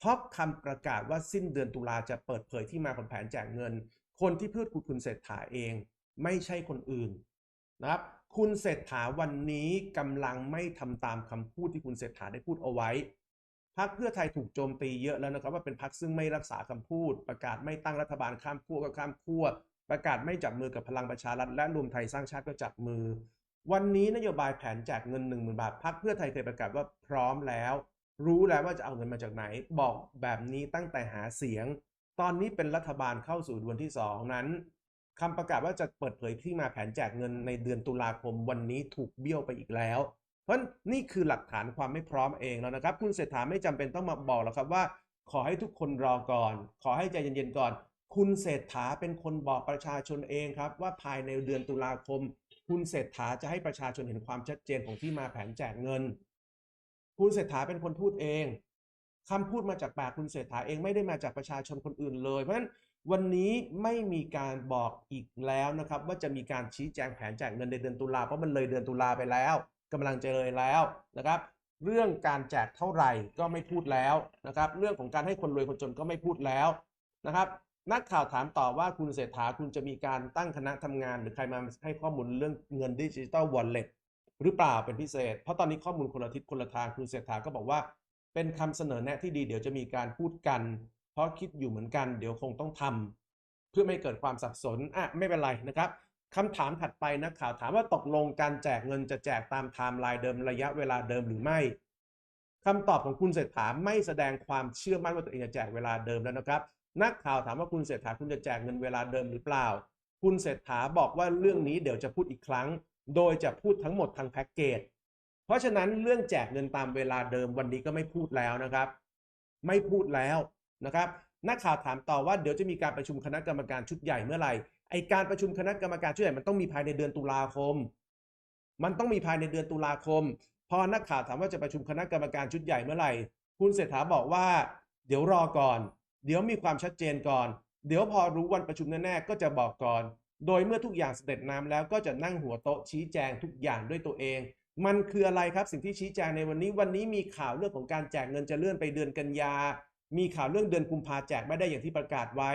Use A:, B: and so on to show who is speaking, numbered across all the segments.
A: เพราะคำประกาศว่าสิ้นเดือนตุลาจะเปิดเผยที่มาของแผนแจกเงิน คนที่พูดคือคุณเศรษฐาเอง ไม่ใช่คนอื่นนะครับคุณเศรษฐาวันนี้กำลังไม่ทำตามคำพูดที่คุณเศรษฐาได้พูดเอาไว้พรรคเพื่อไทยถูกโจมตีเยอะแล้วนะครับว่าเป็นพรรคซึ่งไม่รักษาคำพูด ประกาศไม่ตั้งรัฐบาลข้ามขั้วก็ข้ามขั้วประกาศไม่จับมือกับพลังประชารัฐและรวมไทยสร้างชาติก็จับมือ วันนี้นโยบายแผนแจกเงิน1 0,000 บาทพรรคเพื่อไทยเคยประกาศว่าพร้อมแล้ว รู้แล้วว่าจะเอาเงินมาจากไหน บอกแบบนี้ตั้งแต่หาเสียง ตอนนี้เป็นรัฐบาลเข้าสู่ดวนที่2นั้นคำประกาศว่าจะเปิดเผยที่มาแผนแจกเงินในเดือนตุลาคมวันนี้ถูกเบี้ยวไปอีกแล้ว เพราะนี่คือหลักฐานความไม่พร้อมเองแล้วนะครับ คุณเศรษฐาไม่จำเป็นต้องมาบอกแล้วครับว่า ขอให้ทุกคนรอก่อน ขอให้ใจเย็นๆก่อน คุณเศรษฐาเป็นคนบอกประชาชนเองครับว่าภายในเดือนตุลาคม คุณเศรษฐาจะให้ประชาชนเห็นความชัดเจนของที่มาแผนแจกเงิน คุณเศรษฐาเป็นคนพูดเองคำพูดมาจากปากคุณเศรษฐาเองไม่ได้มาจากประชาชนคนอื่นเลย เพราะฉะนั้นวันนี้ไม่มีการบอกอีกแล้วนะครับ ว่าจะมีการชี้แจงแผนแจกเงินในเดือนตุลาเพราะมันเลยเดือนตุลาไปแล้วกำลังจะเลยแล้วนะครับ เรื่องการแจกเท่าไหร่ก็ไม่พูดแล้วนะครับ เรื่องของการให้คนรวยคนจนก็ไม่พูดแล้วนะครับนักข่าวถามต่อว่าคุณเศรษฐาคุณจะมีการตั้งคณะทำงาน หรือใครมาให้ข้อมูลเรื่องเงินดิจิตอลวอลเล็ต หรือเปล่าเป็นพิเศษ เพราะตอนนี้ข้อมูลคนละทิศคนละทางคุณเศรษฐาก็บอกว่า เป็นคำเสนอแนะที่ดีเดี๋ยวจะมีการพูดกัน เพราะคิดอยู่เหมือนกัน เดี๋ยวคงต้องทำเพื่อไม่เกิดความสับสนอะไม่เป็นไรนะครับคำถามถัดไปนักข่าวถามว่าตกลงการแจกเงินจะแจกตามไทม์ไลน์เดิมระยะเวลาเดิมหรือไม่คำตอบของคุณเศรษฐาไม่แสดงความเชื่อมั่นว่าตัวเองจะแจกเวลาเดิมแล้วนะครับ นักข่าวถามว่าคุณเศรษฐาคุณจะแจกเงินเวลาเดิมหรือเปล่า คุณเศรษฐาบอกว่าเรื่องนี้เดี๋ยวจะพูดอีกครั้ง โดยจะพูดทั้งหมดทางแพ็กเกจ เพราะฉะนั้นเรื่องแจกเงินตามเวลาเดิมวันนี้ก็ไม่พูดแล้วนะครับ ไม่พูดแล้วนะครับ นักข่าวถามต่อว่าเดี๋ยวจะมีการประชุมคณะกรรมการชุดใหญ่เมื่อไหร่ ไอการประชุมคณะกรรมการชุดใหญ่มันต้องมีภายในเดือนตุลาคม มันต้องมีภายในเดือนตุลาคม พอนักข่าวถามว่าจะประชุมคณะกรรมการชุดใหญ่เมื่อไหร่ คุณเศรษฐาบอกว่า เดี๋ยวรอก่อน เดี๋ยวมีความชัดเจนก่อน เดี๋ยวพอรู้วันประชุมแน่ๆก็จะบอกก่อน โดยเมื่อทุกอย่างเสด็จน้ำแล้วก็จะนั่งหัวโต๊ะชี้แจงทุกอย่างด้วยตัวเอง มันคืออะไรครับสิ่งที่ชี้แจงในวันนี้วันนี้มีข่าวเรื่องของการแจกเงินจะเลื่อนไปเดือนกันยา มีข่าวเรื่องเดือนกุมภาแจกไม่ได้อย่างที่ประกาศไว้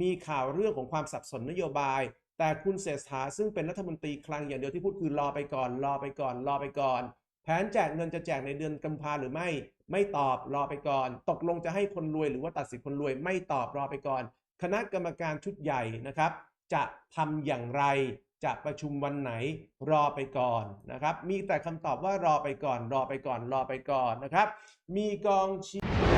A: มีข่าวเรื่องของความสับสนนโยบาย แต่คุณเศรษฐาซึ่งเป็นรัฐมนตรีคลังอย่างเดียวที่พูดคือรอไปก่อนรอไปก่อนรอไปก่อน แผนแจกเงินจะแจกในเดือนกุมภาหรือไม่ ไม่ตอบรอไปก่อน ตกลงจะให้คนรวยหรือว่าตัดสินคนรวยไม่ตอบรอไปก่อน คณะกรรมการชุดใหญ่นะครับ จะทำอย่างไร จะประชุมวันไหนรอไปก่อนนะครับ มีแต่คำตอบว่ารอไปก่อน รอไปก่อน รอไปก่อนนะครับ มีกองเชียร์